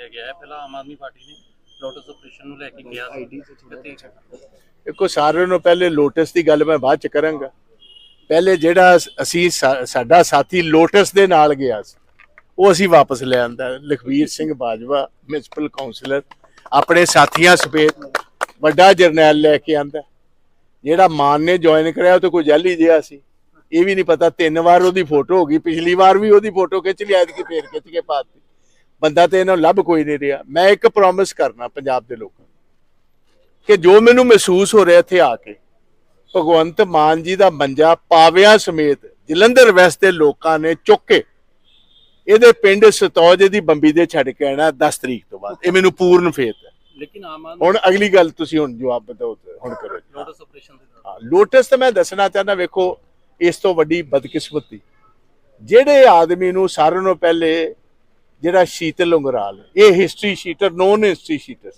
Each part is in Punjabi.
ਛੱਡਿਆ ਗਿਆ ਹੈ। ਪਹਿਲਾਂ ਆਮ ਆਦਮੀ ਪਾਰਟੀ ਨੇ ਲੋਟਸ ਆਪਰੇਸ਼ਨ ਨੂੰ ਲੈ ਕੇ ਕਿਹਾ ਸੀ ਤੇ ਦੇਖੋ ਸਾਰਿਆਂ ਨੂੰ ਪਹਿਲੇ ਲੋਟਸ ਦੀ ਗੱਲ ਮੈਂ ਬਾਅਦ ਚ ਕਰਾਂਗਾ। ਪਹਿਲੇ ਜਿਹੜਾ ਅਸ- ਸਾਡਾ ਸਾਥੀ ਲੋਟਸ ਦੇ ਨਾਲ ਗਿਆ ਸੀ ਉਹ ਅਸੀਂ ਵਾਪਸ ਲੈ ਆਂਦਾ। ਲਖਵੀਰ ਸਿੰਘ ਬਾਜਵਾ ਮਿਊਨਿਸਪਲ ਕਾਉਂਸਲਰ ਆਪਣੇ ਸਾਥੀਆਂ ਸਮੇਤ ਵੱਡਾ ਜਰਨੈਲ ਲੈ ਕੇ ਆਂਦਾ। ਜਿਹੜਾ ਮਾਨ ਨੇ ਜੁਆਇਨ ਕਰਿਆ ਉਹ ਤਾਂ ਕੋਈ ਜੈਲੀ ਜਿਹਾ ਸੀ। ਇਹ ਵੀ ਨਹੀਂ ਪਤਾ ਤਿੰਨ ਵਾਰ ਉਹਦੀ ਫੋਟੋ ਹੋ ਗਈ ਪਿਛਲੀ ਵਾਰ ਵੀ ਉਹਦੀ ਫੋਟੋ ਖਿੱਚ ਲਈ ਐਤਕੀ ਫੇਰ ਖਿੱਚ ਕੇ ਪਾਤੀ ਬੰਦਾ ਤੇ ਇਹਨਾਂ ਨੂੰ ਲੱਭ ਕੋਈ ਨਹੀਂ ਰਿਹਾ। ਮੈਂ ਇੱਕ ਪ੍ਰੋਮਿਸ ਕਰਨਾ ਪੰਜਾਬ ਦੇ ਲੋਕਾਂ ਨੂੰ ਕਿ ਜੋ ਮੈਨੂੰ ਮਹਿਸੂਸ ਹੋ ਰਿਹਾ ਇੱਥੇ ਆ ਕੇ ਭਗਵੰਤ ਮਾਨ ਜੀ ਦਾ ਮੰਜਾ ਪਾਵਿਆਂ ਸਮੇਤ ਜਲੰਧਰ ਵੈਸਟ ਦੇ ਲੋਕਾਂ ਨੇ ਚੁੱਕ ਕੇ ਇਹਦੇ ਪਿੰਡ ਸਤੌਜ ਦੀ ਬੰਬੀ ਦੇ ਛੱਡ ਕੇ ਆਣਾ 10 ਤਰੀਕ ਤੋਂ ਬਾਅਦ। ਇਹ ਮੈਨੂੰ ਪੂਰਨ ਫੇਤ ਹੈ। ਲੇਕਿਨ ਆਮ ਹੁਣ ਅਗਲੀ ਗੱਲ ਤੁਸੀਂ ਹੁਣ ਜਵਾਬ ਬਤਾਓ ਹੁਣ ਕਰੋ ਆਪਰੇਸ਼ਨ ਦੇ ਲੋਟਸ ਤਾਂ ਮੈਂ ਦੱਸਣਾ ਚਾਹੁੰਦਾ ਵੇਖੋ ਇਸ ਤੋਂ ਵੱਡੀ ਬਦਕਿਸਮਤੀ। ਜਿਹੜੇ ਆਦਮੀ ਨੂੰ ਸਾਰਿਆਂ ਨੂੰ ਪਹਿਲੇ ਜਿਹੜਾ ਸ਼ੀਤਲ ਲੰਗਰਾਲ ਇਹ history sheeter known history sheeter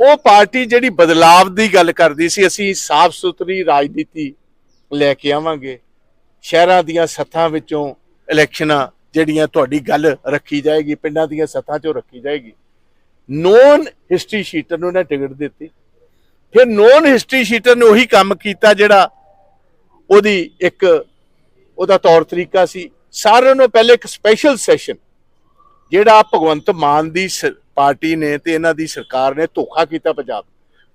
ਉਹ ਪਾਰਟੀ ਜਿਹੜੀ ਬਦਲਾਵ ਦੀ ਗੱਲ ਕਰਦੀ ਸੀ, ਅਸੀਂ ਸਾਫ਼ ਸੁਥਰੀ ਰਾਜਨੀਤੀ ਲੈ ਕੇ ਆਵਾਂਗੇ। ਸ਼ਹਿਰਾਂ ਦੀਆਂ ਸੱਥਾਂ ਵਿੱਚੋਂ ਇਲੈਕਸ਼ਨਾਂ ਜਿਹੜੀਆਂ ਤੁਹਾਡੀ ਗੱਲ ਰੱਖੀ ਜਾਏਗੀ, ਪਿੰਡਾਂ ਦੀਆਂ ਸੱਥਾਂ 'ਚੋਂ ਰੱਖੀ ਜਾਏਗੀ। ਨੋਨ ਹਿਸਟਰੀ ਸ਼ੀਟਰ ਨੂੰ ਨਾ ਟਿਕਟ ਦਿੱਤੀ। ਫਿਰ ਨੋਨ ਹਿਸਟਰੀ ਸ਼ੀਟਰ ਨੇ ਉਹੀ ਕੰਮ ਕੀਤਾ ਜਿਹੜਾ ਉਹਦੀ ਇੱਕ, ਉਹਦਾ ਤੌਰ ਤਰੀਕਾ ਸੀ। ਸਾਰਿਆਂ ਨੂੰ ਪਹਿਲੇ ਇੱਕ ਸਪੈਸ਼ਲ ਸੈਸ਼ਨ ਜਿਹੜਾ ਭਗਵੰਤ ਮਾਨ ਦੀ ਸ- ਪਾਰਟੀ ਨੇ ਤੇ ਇਹਨਾਂ ਦੀ ਸਰਕਾਰ ਨੇ ਧੋਖਾ ਕੀਤਾ ਪੰਜਾਬ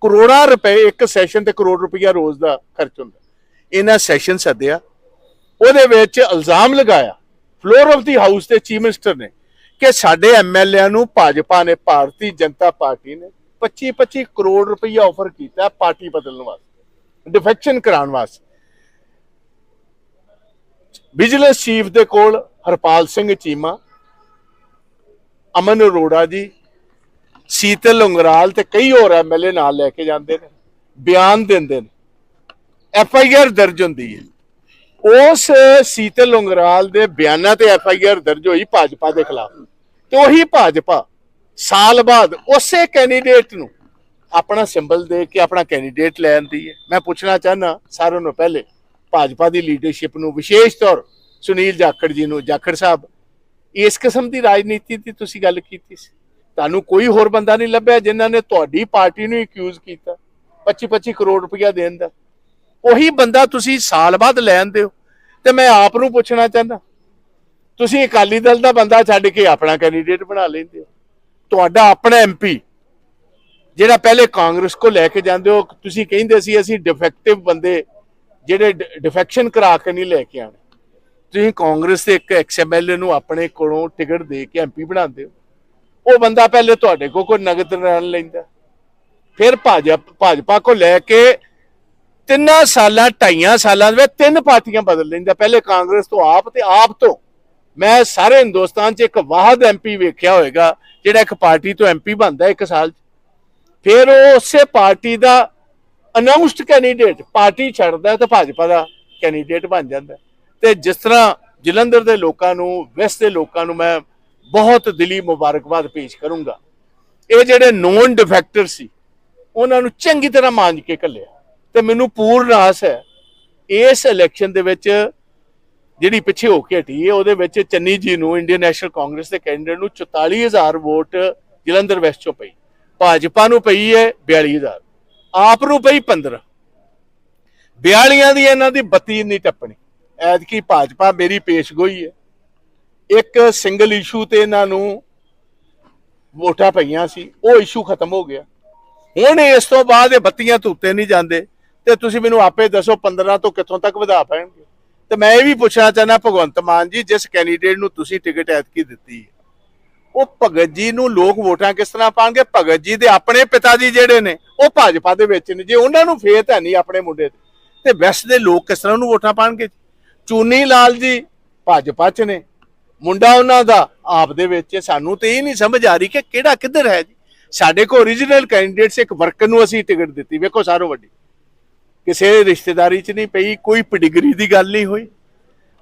ਕਰੋੜਾਂ ਰੁਪਏ ਇੱਕ ਸੈਸ਼ਨ ਤੇ ਕਰੋੜ ਰੁਪਈਆ ਰੋਜ਼ ਦਾ ਖਰਚ ਹੁੰਦਾ। ਇਹਨਾਂ ਸੈਸ਼ਨ ਸੱਦਿਆ। ਉਹਦੇ ਵਿੱਚ ਇਲਜ਼ਾਮ ਲਗਾਇਆ। ਫਲੋਰ ਆਫ ਦੀ ਹਾਊਸ ਦੇ ਚੀਫ ਮਿਨਿਸਟਰ ਨੇ ਕਿ ਸਾਡੇ ਐਮਐਲਏ ਨੂੰ ਭਾਜਪਾ ਨੇ, ਭਾਰਤੀ ਜਨਤਾ ਪਾਰਟੀ ਨੇ 25 25 ਕਰੋੜ ਰੁਪਈਆ ਆਫਰ ਕੀਤਾ ਪਾਰਟੀ ਬਦਲਣ ਵਾਸਤੇ ਡਿਫੈਕਸ਼ਨ ਕਰਾਉਣ ਵਾਸਤੇ। ਵਿਜੀਲੈਂਸ ਚੀਫ ਦੇ ਕੋਲ ਹਰਪਾਲ ਸਿੰਘ ਚੀਮਾ ਅਮਨ ਅਰੋੜਾ ਜੀ, ਸੀਤਲ ਉਂਗਰਾਲ ਤੇ ਕਈ ਹੋਰ ਐਮਐਲਏ ਨਾਲ ਲੈ ਕੇ ਜਾਂਦੇ ਨੇ, ਬਿਆਨ ਦਿੰਦੇ ਨੇ। ਐਫ ਆਈ ਆਰ ਦਰਜ ਹੁੰਦੀ ਹੈ। ਉਸ ਸੀਤਲ ਉਂਗਰਾਲ ਦੇ ਬਿਆਨਾਂ ਤੇ ਐਫ ਆਈ ਆਰ ਦਰਜ ਹੋਈ ਭਾਜਪਾ ਦੇ ਖਿਲਾਫ। ਤੇ ਉਹੀ ਭਾਜਪਾ ਸਾਲ ਬਾਅਦ ਉਸੇ ਕੈਂਡੀਡੇਟ ਨੂੰ ਆਪਣਾ ਸਿੰਬਲ ਦੇ ਕੇ ਆਪਣਾ ਕੈਂਡੀਡੇਟ ਲੈ ਆਂਦੀ ਹੈ। ਮੈਂ ਪੁੱਛਣਾ ਚਾਹਨਾ ਸਾਰਿਆਂ ਨੂੰ ਪਹਿਲੇ, ਭਾਜਪਾ ਦੀ ਲੀਡਰਸ਼ਿਪ ਨੂੰ ਵਿਸ਼ੇਸ਼ ਤੌਰ ਸੁਨੀਲ ਜਾਖੜ ਜੀ ਨੂੰ, ਜਾਖੜ ਸਾਹਿਬ ਇਸ ਕਿਸਮ ਦੀ ਰਾਜਨੀਤੀ ਦੀ ਤੁਸੀਂ ਗੱਲ ਕੀਤੀ ਸੀ। ਤੁਹਾਨੂੰ ਕੋਈ ਹੋਰ ਬੰਦਾ ਨਹੀਂ ਲੱਭਿਆ ਜਿਨ੍ਹਾਂ ਨੇ ਤੁਹਾਡੀ ਪਾਰਟੀ ਨੂੰ ਅਕਿਊਜ਼ ਕੀਤਾ 25 25 ਕਰੋੜ ਰੁਪਇਆ ਦੇਣ ਦਾ। ਉਹੀ ਬੰਦਾ ਤੁਸੀਂ ਸਾਲ ਬਾਅਦ ਲੈਣ ਦਿਓ, ਤੇ ਮੈਂ ਆਪ ਨੂੰ ਪੁੱਛਣਾ ਚਾਹੁੰਦਾ। ਤੁਸੀਂ ਅਕਾਲੀ ਦਲ ਦਾ ਬੰਦਾ ਛੱਡ ਕੇ ਆਪਣਾ ਕੈਂਡੀਡੇਟ ਬਣਾ ਲੈਂਦੇ ਹੋ। ਤੁਹਾਡਾ ਆਪਣਾ ਐਮਪੀ ਜਿਹੜਾ ਪਹਿਲੇ ਕਾਂਗਰਸ ਕੋ ਲੈ ਕੇ ਜਾਂਦੇ ਹੋ, ਤੁਸੀਂ ਕਹਿੰਦੇ ਸੀ ਅਸੀਂ ਡਿਫੈਕਟਿਵ ਬੰਦੇ ਜਿਹੜੇ ਡਿਫੈਕਸ਼ਨ ਕਰਾ ਕੇ ਨਹੀਂ ਲੈ ਕੇ ਆਣੇ ਤੁਸੀਂ ਕਾਂਗਰਸ ਦੇ ਇੱਕ ਐਕਸਐਮਐਲਏ ਨੂੰ ਆਪਣੇ ਕੋਲੋਂ ਟਿਕਟ ਦੇ ਕੇ ਐਮਪੀ ਬਣਾਉਂਦੇ ਹੋ, ਉਹ ਬੰਦਾ ਪਹਿਲੇ ਤੁਹਾਡੇ ਕੋ ਕੋਈ ਨਗਦ ਰਨ ਲੈਂਦਾ ਫਿਰ ਭਾਜਪਾ ਭਾਜਪਾ ਕੋ ਲੈ ਕੇ ਤਿੰਨਾਂ ਸਾਲਾਂ, ਢਾਈਆਂ ਸਾਲਾਂ ਦੇ ਵਿੱਚ ਤਿੰਨ ਪਾਰਟੀਆਂ ਬਦਲ ਲੈਂਦਾ। ਪਹਿਲੇ ਕਾਂਗਰਸ ਤੋਂ ਆਪ ਤੇ ਆਪ ਤੋਂ ਮੈਂ ਸਾਰੇ ਹਿੰਦੁਸਤਾਨ 'ਚ ਇੱਕ ਵਾਹਦ ਐਮਪੀ ਵੇਖਿਆ ਹੋਵੇਗਾ ਜਿਹੜਾ ਇੱਕ ਪਾਰਟੀ ਤੋਂ ਐਮਪੀ ਬਣਦਾ ਇੱਕ ਸਾਲ 'ਚ। ਫਿਰ ਉਹ ਉਸੇ ਪਾਰਟੀ ਦਾ ਅਨਾਉਂਸਡ ਕੈਂਡੀਡੇਟ ਪਾਰਟੀ ਛੱਡਦਾ ਤੇ ਭਾਜਪਾ ਦਾ ਕੈਂਡੀਡੇਟ ਬਣ ਜਾਂਦਾ। ਤੇ ਜਿਸ ਤਰ੍ਹਾਂ ਜਲੰਧਰ ਦੇ ਲੋਕਾਂ ਨੂੰ ਵੈਸਟ ਦੇ ਲੋਕਾਂ ਨੂੰ ਮੈਂ ਬਹੁਤ ਦਿਲੀ ਮੁਬਾਰਕਬਾਦ ਪੇਸ਼ ਕਰੂੰਗਾ। ਇਹ ਜਿਹੜੇ ਨੋਨ ਡਿਫੈਕਟਰ ਸੀ, ਉਹਨਾਂ ਨੂੰ ਚੰਗੀ ਤਰ੍ਹਾਂ ਮਾਂਜ ਕੇ ਘੱਲਿਆ। ਤੇ ਮੈਨੂੰ ਪੂਰਨ ਆਸ ਹੈ, ਇਸ ਇਲੈਕਸ਼ਨ ਦੇ ਵਿੱਚ ਜਿਹੜੀ ਪਿੱਛੇ ਹੋ ਕੇ ਹਟੀ ਹੈ, ਉਹਦੇ ਵਿੱਚ ਚੰਨੀ ਜੀ ਨੂੰ ਇੰਡੀਅਨ ਨੈਸ਼ਨਲ ਕਾਂਗਰਸ ਦੇ ਕੈਂਡੀਡੇਟ ਨੂੰ 44000 ਵੋਟ ਜਲੰਧਰ ਵੈਸਟ ਚੋਂ ਪਈ। ਭਾਜਪਾ ਨੂੰ ਪਈ ਹੈ 42000 ਆਪ ਨੂੰ ਪਈ 15 42 ਦੀ ਇਹਨਾਂ ਦੀ 32 ਨਹੀਂ ਟੱਪਣੀ। ਐਤਕੀ ਭਾਜਪਾ ਮੇਰੀ ਪੇਸ਼ਗੋਈ ਹੈ। ਇੱਕ ਸਿੰਗਲ ਇਸ਼ੂ ਤੇ ਇਹਨਾਂ ਨੂੰ ਵੋਟਾਂ ਪਈਆਂ ਸੀ, ਉਹ ਇਸ਼ੂ ਖਤਮ ਹੋ ਗਿਆ। ਹੁਣ ਇਸ ਤੋਂ ਬਾਅਦ ਇਹ ਬੱਤੀਆਂ ਧੁੱਤੇ ਨਹੀਂ ਜਾਂਦੇ ਤੇ ਤੁਸੀਂ ਮੈਨੂੰ ਆਪੇ ਦੱਸੋ 15 ਤੋਂ ਕਿੱਥੋਂ ਤੱਕ ਵਧਾ ਪੈਣਗੇ। ਤੇ ਮੈਂ ਇਹ ਵੀ ਪੁੱਛਣਾ ਚਾਹਨਾ ਭਗਵੰਤ ਮਾਨ ਜੀ, ਜਿਸ ਕੈਂਡੀਡੇਟ ਨੂੰ ਤੁਸੀਂ ਟਿਕਟ ਐਤਕੀ ਦਿੱਤੀ ਹੈ, ਉਹ ਭਗਤ ਜੀ ਨੂੰ ਲੋਕ ਵੋਟਾਂ ਕਿਸ ਤਰ੍ਹਾਂ ਪਾਣਗੇ? ਭਗਤ ਜੀ ਦੇ ਆਪਣੇ ਪਿਤਾ ਜੀ ਜਿਹੜੇ ਨੇ, ਉਹ ਭਾਜਪਾ ਦੇ ਵਿੱਚ ਨੇ। ਜੇ ਉਹਨਾਂ ਨੂੰ ਫੇਤ ਹੈ ਨਹੀਂ ਆਪਣੇ ਮੁੰਡੇ ਤੇ। ਤੇ ਵੈਸਟ ਦੇ ਲੋਕ ਕਿਸ ਤਰ੍ਹਾਂ ਉਹਨੂੰ ਵੋਟਾਂ ਪਾਣਗੇ? ਚੂਨੀ ਲਾਲ ਜੀ ਭਾਜਪਾ ਚ ਨੇ। ਮੁੰਡਾ ਉਹਨਾਂ ਦਾ ਆਪ ਦੇ ਵਿੱਚ ਸਾਨੂੰ ਤੇ ਇਹ ਨਹੀਂ ਸਮਝ ਆ ਰਹੀ ਕਿ ਕਿਹੜਾ ਕਿੱਧਰ ਹੈ ਜੀ। ਸਾਡੇ ਕੋਲ origignal ਕੈਂਡੀਡੇਟਸ ਇੱਕ ਵਰਕਰ ਨੂੰ ਅਸੀਂ ਟਿਕਟ ਦਿੱਤੀ। ਵੇਖੋ ਸਾਰੋਂ ਵੱਡੀ। ਕਿਸੇ ਰਿਸ਼ਤੇਦਾਰੀ 'ਚ ਨਹੀਂ ਪਈ, ਕੋਈ ਪਡਿਗਰੀ ਦੀ ਗੱਲ ਨਹੀਂ ਹੋਈ।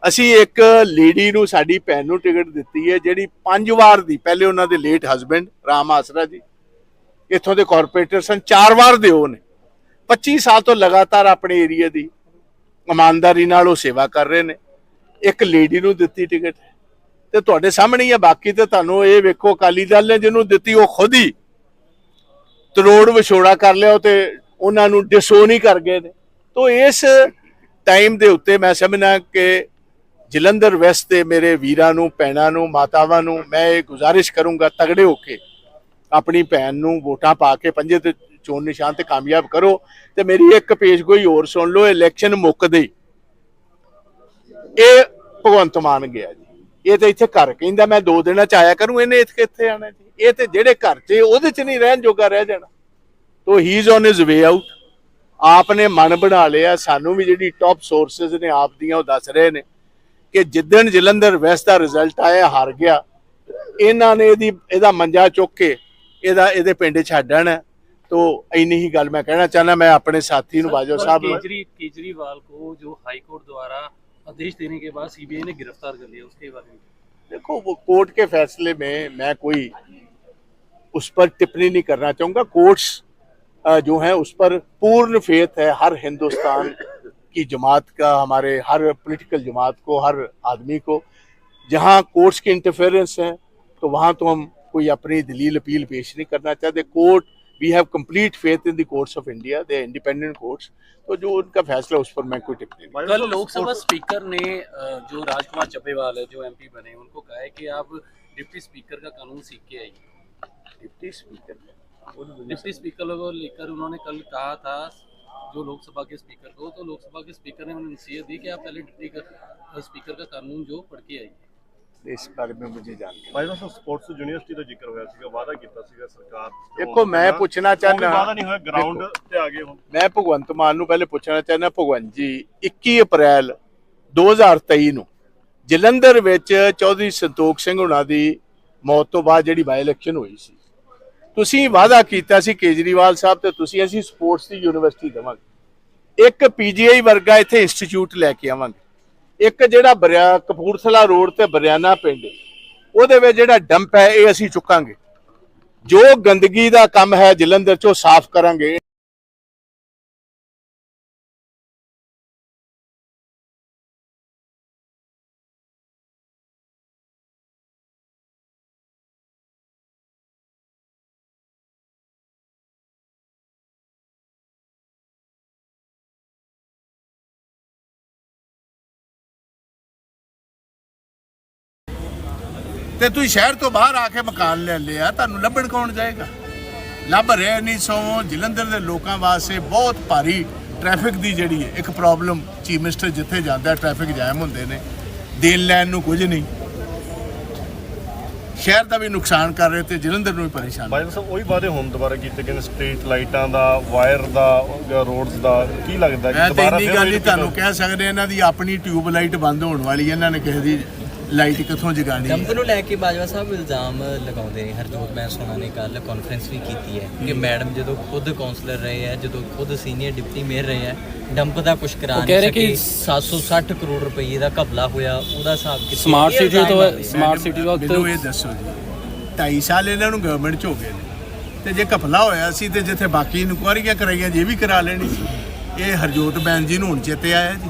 ਅਸੀਂ ਇੱਕ ਲੇਡੀ ਨੂੰ, ਸਾਡੀ ਭੈਣ ਨੂੰ ਟਿਕਟ ਦਿੱਤੀ ਹੈ, ਜਿਹੜੀ ਪੰਜ ਵਾਰ ਦੀ, ਪਹਿਲੇ ਉਹਨਾਂ ਦੇ ਲੇਟ ਹਸਬੰਡ ਰਾਮ ਆਸਰਾ ਜੀ। ਇੱਥੋਂ ਦੇ ਕਾਰਪੋਰੇਟਰ ਸਨ, ਚਾਰ ਵਾਰ ਦੇ ਉਹ ਨੇ। 25 ਸਾਲ ਤੋਂ ਲਗਾਤਾਰ ਆਪਣੇ ਏਰੀਆ ਦੀ ਇਮਾਨਦਾਰੀ ਨਾਲ ਉਹ ਸੇਵਾ ਕਰ ਰਹੇ ਨੇ। ਇੱਕ ਲੇਡੀ ਨੂੰ ਦਿੱਤੀ ਟਿਕਟ ਤੇ ਤੁਹਾਡੇ ਸਾਹਮਣੇ ਹੀ ਆ। ਬਾਕੀ ਤੇ ਤੁਹਾਨੂੰ ਇਹ ਵੇਖੋ, ਅਕਾਲੀ ਦਲ ਨੇ ਜਿਹਨੂੰ ਦਿੱਤੀ, ਉਹ ਖੁਦ ਹੀ ਤਰੋੜ ਵਿਛੋੜਾ ਕਰ ਲਿਆ ਤੇ ਉਹਨਾਂ ਨੂੰ ਡਿਸੋਨ ਹੀ ਕਰ ਗਏ ਨੇ। ਤੋਂ ਇਸ ਟਾਈਮ ਦੇ ਉੱਤੇ ਮੈਂ ਸਮਝਣਾ ਕਿ ਜਲੰਧਰ ਵੈਸਟ ਦੇ ਮੇਰੇ ਵੀਰਾਂ ਨੂੰ, ਭੈਣਾਂ ਨੂੰ, ਮਾਤਾਵਾਂ ਨੂੰ ਮੈਂ ਇਹ ਗੁਜ਼ਾਰਿਸ਼ ਕਰੂੰਗਾ ਤਗੜੇ ਹੋ ਕੇ ਆਪਣੀ ਭੈਣ ਨੂੰ ਵੋਟਾਂ ਪਾ ਕੇ ਪੰਜੇ ਤੇ ਚੋਣ ਨਿਸ਼ਾਨ ਤੇ ਕਾਮਯਾਬ ਕਰੋ ਤੇ ਮੇਰੀ ਇੱਕ ਪੇਜ ਕੋਈ ਹੋਰ ਸੁਣ ਲਓ ਇਲੈਕਸ਼ਨ ਮੁੱਕਦੇ ਇਹ ਭਗਵੰਤ ਮਾਨ ਗਿਆ ਜੀ। ਇਹ ਤੇ ਇੱਥੇ ਘਰ ਕਹਿੰਦਾ, ਮੈਂ ਦੋ ਦਿਨਾਂ ਚ ਆਇਆ ਕਰੂੰ, ਇਹਨੇ ਇੱਥੇ ਕਿੱਥੇ ਆਣਾ ਜੀ? ਇਹ ਤੇ ਜਿਹੜੇ ਘਰ 'ਚ ਉਹਦੇ 'ਚ ਨਹੀਂ ਰਹਿਣ ਜੋਗਾ ਰਹਿ ਜਾਣਾ। ਤੋ he is on his way out ਆਪ ਨੇ ਮਨ ਬਣਾ ਲਿਆ। ਸਾਨੂੰ ਵੀ ਜਿਹੜੀ ਟੌਪ ਸੋਰਸਸ ਨੇ, ਆਪ ਦੀਆਂ ਉਹ ਦੱਸ ਰਹੇ ਨੇ ਕਿ ਜਿੱਦਣ ਜਲੰਧਰ ਵੈਸਟ ਦਾ ਰਿਜ਼ਲਟ ਆਇਆ, ਹਾਰ ਗਿਆ। ਇਹਨਾਂ ਨੇ ਇਹਦੀ, ਇਹਦਾ ਮੰਜਾ ਚੁੱਕ ਕੇ ਇਹਦਾ, ਇਹਦੇ ਪਿੰਡ ਛੱਡਣ ਤੋ ਇੰਨੀ ਹੀ ਗੱਲ ਮੈਂ ਕਹਿਣਾ ਚਾਹਨਾ ਮੈਂ ਆਪਣੇ ਸਾਥੀ ਨੂੰ ਬਾਜੋ और ਸਾਹਿਬ केजरी केजरीवाल को जो हाई कोर्ट द्वारा आदेश देने के बाद सीबीआई ने गिरफ्तार कर लिया उसके बारे में देखो वो कोर्ट के फैसले में मैं कोई उस पर टिप्पणी नहीं करना चाहूंगा कोर्ट्स अ, जो है उस पर पूर्ण फेथ है हर हिंदुस्तान की जमात का हमारे हर पॉलिटिकल जमात को हर आदमी को जहां कोर्ट्स की इंटरफेरेंस है तो वहां तो हम कोई अपनी दलील अपील पेश नहीं करना चाहते court we have complete faith in the courts of India they independent courts तो जो उनका फैसला उस पर मैं कोई टिप्पणी नहीं कल लोकसभा स्पीकर ने जो राजकुमार चब्बेवाल है जो एमपी बने उनको कहा है कि आप डिप्टी स्पीकर का कानून सीख के आइए। डिप्टी स्पीकर डिप्टी स्पीकर को लेकर उन्होंने कल कहा था जो लोकसभा के स्पीकर को तो लोकसभा के स्पीकर ने उन्हें नसीहत दी कि आप पहले डिप्टी का स्पीकर का कानून जो पढ़ के आइए। ਇਸ ਬਾਰੇ ਵਿੱਚ ਮੈਨੂੰ ਜਾਣਕਾਰੀ ਭਾਈ ਸਾਹਿਬ ਸਪੋਰਟਸ ਯੂਨੀਵਰਸਿਟੀ ਦਾ ਜ਼ਿਕਰ ਹੋਇਆ ਸੀਗਾ ਵਾਅਦਾ ਕੀਤਾ ਸੀਗਾ ਸਰਕਾਰ ਦੇਖੋ ਮੈਂ ਪੁੱਛਣਾ ਚਾਹੁੰਦਾ ਵਾਅਦਾ ਨਹੀਂ ਹੋਇਆ ਗਰਾਊਂਡ ਤੇ ਆ ਗਏ ਹੁਣ। ਮੈਂ ਭਗਵੰਤ ਮਾਨ ਨੂੰ ਪਹਿਲੇ ਪੁੱਛਣਾ ਚਾਹੁੰਦਾ ਭਗਵੰਤ ਜੀ 21 ਅਪ੍ਰੈਲ 2023 ਨੂੰ ਜਲੰਧਰ ਵਿੱਚ ਚੌਧਰੀ ਸੰਤੋਖ ਸਿੰਘ ਹੁਣਾਂ ਦੀ ਮੌਤ ਤੋਂ ਬਾਅਦ ਜਿਹੜੀ ਬਾਈ ਇਲੈਕਸ਼ਨ ਹੋਈ ਸੀ ਤੁਸੀਂ ਵਾਅਦਾ ਕੀਤਾ ਸੀ ਕੇਜਰੀਵਾਲ ਸਾਹਿਬ ਤੇ ਤੁਸੀਂ ਅਸੀਂ ਸਪੋਰਟਸ ਦੀ ਯੂਨੀਵਰਸਿਟੀ ਦਵਾਂਗੇ। ਇੱਕ ਪੀਜੀਆਈ ਵਰਗਾ ਇੱਥੇ ਇੰਸਟੀਚਿਊਟ ਲੈ ਕੇ ਆਵਾਂਗੇ। ਇੱਕ ਜਿਹੜਾ ਬਰਿਆ ਕਪੂਰਥਲਾ ਰੋਡ ਤੇ ਬਰਿਆਨਾ ਪਿੰਡ ਉਹਦੇ ਵਿੱਚ ਜਿਹੜਾ ਡੰਪ ਹੈ, ਇਹ ਅਸੀਂ ਚੁੱਕਾਂਗੇ। ਜੋ ਗੰਦਗੀ ਦਾ ਕੰਮ ਹੈ, ਜਲੰਧਰ ਚੋਂ ਸਾਫ਼ ਕਰਾਂਗੇ। ਤੇ ਤੁਸੀਂ ਸ਼ਹਿਰ ਤੋਂ ਬਾਹਰ ਆ ਕੇ ਮਕਾਨ ਲੈ ਲਿਆ ਤੁਹਾਨੂੰ ਲੱਭਣ ਕੌਣ ਜਾਏਗਾ? ਲੱਭ ਰਹੇ ਨਹੀਂ ਸੋ ਜਲੰਧਰ ਦੇ ਲੋਕਾਂ ਵਾਸਤੇ ਬਹੁਤ ਭਾਰੀ ਟ੍ਰੈਫਿਕ ਦੀ ਜਿਹੜੀ ਹੈ ਇੱਕ ਪ੍ਰੋਬਲਮ ਚੀਫ ਮਿਨਿਸਟਰ ਜਿੱਥੇ ਜਾਂਦਾ ਟ੍ਰੈਫਿਕ ਜਾਮ ਹੁੰਦੇ ਨੇ। ਦੇਣ ਲੈਣ ਨੂੰ ਕੁਝ ਨਹੀਂ। ਸ਼ਹਿਰ ਦਾ ਵੀ ਨੁਕਸਾਨ ਕਰ ਰਹੇ ਤੇ ਜਲੰਧਰ ਨੂੰ ਵੀ ਪਰੇਸ਼ਾਨ। ਭਾਈ ਸਾਹਿਬ ਉਹੀ ਵਾਅਦੇ ਹੁਣ ਦੁਬਾਰਾ ਕੀਤੇ ਗਏ ਨੇ ਸਟਰੀਟ ਲਾਈਟਾਂ ਦਾ ਵਾਇਰ ਦਾ ਰੋਡਸ ਦਾ ਕੀ ਲੱਗਦਾ ਮੈਂ ਤਾਂ ਦੁਬਾਰਾ ਇੰਨੀ ਫਿਰ ਗੱਲ ਹੀ ਉਹੀ ਤੁਹਾਨੂੰ ਕਹਿ ਸਕਦੇ ਇਹਨਾਂ ਦੀ ਆਪਣੀ ਟਿਊਬ ਲਾਈਟ ਬੰਦ ਹੋਣ ਵਾਲੀ ਇਹਨਾਂ ਨੇ ਕਿਸੇ ਦੀ ਲਾਈਟ ਕਿੱਥੋਂ ਜਗਾਣੀ ਹੈ? ਡੰਪ ਨੂੰ ਲੈ ਕੇ ਬਾਜਵਾ ਸਾਹਿਬ ਇਲਜ਼ਾਮ ਲਗਾਉਂਦੇ ਨੇ ਹਰਜੋਤ ਬੈਂਸ ਉਹਨਾਂ ਨੇ ਕੱਲ ਕਾਨਫਰੰਸ ਵੀ ਕੀਤੀ ਹੈ ਕਿ ਮੈਡਮ ਜਦੋਂ ਖੁਦ ਕਾਉਂਸਲਰ ਰਹੇ ਹੈ ਜਦੋਂ ਖੁਦ ਸੀਨੀਅਰ ਡਿਪਟੀ ਮੇਅਰ ਰਹੇ ਹੈ ਡੰਪ ਦਾ ਕੁਝ ਕਰਾ ਉਹ ਨਹੀਂ ਕਹਿ ਸਕੇ ਕਿ 760 ਕਰੋੜ ਰੁਪਏ ਦਾ ਘਪਲਾ ਹੋਇਆ ਉਹਦਾ ਹਿਸਾਬ ਕਿਤਾਬ ਸਮਾਰਟ ਇਹ ਸਿਟੀ ਇਲਜ਼ਾਮ ਤੋਂ। ਸਮਾਰਟ ਸਿਟੀ ਮੈਨੂੰ ਇਹ ਵਕਤ ਦੱਸੋ ਜੀ 2.5 ਸਾਲ ਇਹਨਾਂ ਨੂੰ ਗਵਰਨਮੈਂਟ ਚ ਹੋ ਗਏ ਨੇ ਤੇ ਜੇ ਘਪਲਾ ਹੋਇਆ ਸੀ ਤੇ ਜਿੱਥੇ ਬਾਕੀ ਇਨਕੁਆਰੀਆਂ ਕਰਾਈਆਂ ਜੇ ਵੀ ਕਰਾ ਲੈਣੀ ਸੀ ਇਹ ਹਰਜੋਤ ਬੈਨ ਜੀ ਨੂੰ ਹੁਣ ਚੇਤੇ ਆਇਆ ਜੀ।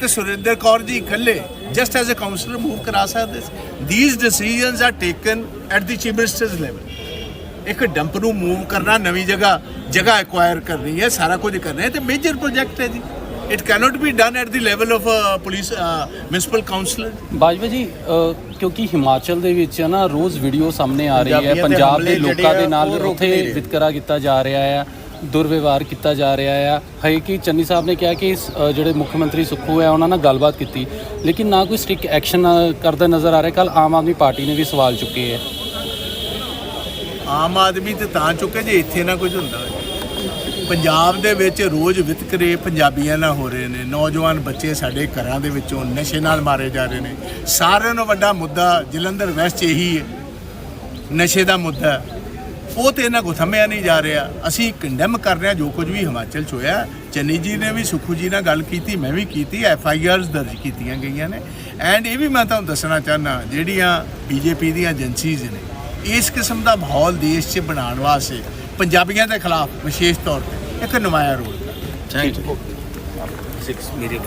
ਤੇ ਸੁਰਿੰਦਰ ਕੌਰ ਜੀ ਇਕੱਲੇ just as a councillor move ਕਰਾ ਸਕਦੇ ਸੀ। These decisions are taken at the chief minister's level ਇੱਕ ਡੰਪ ਨੂੰ ਮੂਵ ਕਰਨਾ ਨਵੀਂ ਜਗ੍ਹਾ ਜਗ੍ਹਾ ਐਕਵਾਇਰ ਕਰਨੀ ਹੈ ਸਾਰਾ ਕੁਝ ਕਰਨਾ ਹੈ ਤੇ ਮੇਜਰ ਪ੍ਰੋਜੈਕਟ ਹੈ ਜੀ। It cannot be done at the level of police municipal councillor Bajwa ji ਕਿਉਂਕਿ ਹਿਮਾਚਲ ਦੇ ਵਿੱਚ ਨਾ ਰੋਜ਼ ਵੀਡੀਓ ਸਾਹਮਣੇ ਆ ਰਹੀ ਹੈ ਪੰਜਾਬ ਦੇ ਲੋਕਾਂ ਦੇ ਨਾਲ ਉੱਥੇ। ਵਿਤਕਰਾ ਕੀਤਾ ਜਾ ਰਿਹਾ ਹੈ। ਦੁਰਵਿਵਹਾਰ ਕੀਤਾ ਜਾ ਰਿਹਾ ਆ। ਹੈ ਕਿ ਚੰਨੀ ਸਾਹਿਬ ਨੇ ਕਿਹਾ ਕਿ ਜਿਹੜੇ ਮੁੱਖ ਮੰਤਰੀ ਸੁੱਖੂ ਹੈ ਉਹਨਾਂ ਨਾਲ ਗੱਲਬਾਤ ਕੀਤੀ। ਲੇਕਿਨ ਨਾ ਕੋਈ ਸਟ੍ਰਿਕ ਐਕਸ਼ਨ ਕਰਦਾ ਨਜ਼ਰ ਆ ਰਿਹਾ। ਕੱਲ ਆਮ ਆਦਮੀ ਪਾਰਟੀ ਨੇ ਵੀ ਸਵਾਲ ਚੁੱਕੇ ਹੈ ਆਮ ਆਦਮੀ ਤੇ ਤਾਂ ਚੁੱਕੇ ਜੇ ਇੱਥੇ ਨਾ ਕੁਝ ਹੁੰਦਾ ਪੰਜਾਬ ਦੇ ਵਿੱਚ ਰੋਜ਼ ਵਿਤਕਰੇ ਪੰਜਾਬੀਆਂ ਨਾਲ ਹੋ ਰਹੇ ਨੇ। ਨੌਜਵਾਨ ਬੱਚੇ ਸਾਡੇ ਘਰਾਂ ਦੇ ਵਿੱਚੋਂ ਨਸ਼ੇ ਨਾਲ ਮਾਰੇ ਜਾ ਰਹੇ ਨੇ। ਸਾਰਿਆਂ ਨੂੰ ਵੱਡਾ ਮੁੱਦਾ ਜਲੰਧਰ ਵੈਸਟ ਇਹੀ ਹੈ। ਨਸ਼ੇ ਦਾ ਮੁੱਦਾ ਉਹ ਤੇ ਇਹਨਾਂ ਕੋ ਥੰਮਿਆ ਨਹੀਂ ਜਾ ਰਿਹਾ। ਅਸੀਂ ਕੰਡੈਮ ਕਰ ਰਹੇ ਹਾਂ, ਜੋ ਕੁਝ ਵੀ ਹਿਮਾਚਲ ਚ ਹੋਇਆ। ਚੰਨੀ ਜੀ ਨੇ ਵੀ, ਸੁਖੂ ਜੀ ਨਾਲ ਗੱਲ ਕੀਤੀ, ਮੈਂ ਵੀ ਕੀਤੀ, ਐਫ ਆਈ ਆਰਸ ਦਰਜ ਕੀਤੀਆਂ ਗਈਆਂ ਨੇ। ਐਂਡ ਇਹ ਵੀ ਮੈਂ ਤੁਹਾਨੂੰ ਦੱਸਣਾ ਚਾਹਨਾ ਜਿਹੜੀਆਂ ਬੀਜੇਪੀ ਦੀਆਂ ਏਜੰਸੀਜ਼ ਨੇ, ਇਸ ਕਿਸਮ ਦਾ ਮਾਹੌਲ ਦੇਸ਼ 'ਚ ਬਣਾਉਣ ਵਾਸਤੇ ਪੰਜਾਬੀਆਂ ਦੇ ਖਿਲਾਫ ਵਿਸ਼ੇਸ਼ ਤੌਰ ਤੇ ਇੱਕ ਨਵਾਇਆ ਰੋਲ। ਥੈਂਕ ਯੂ ਮੇਰੇ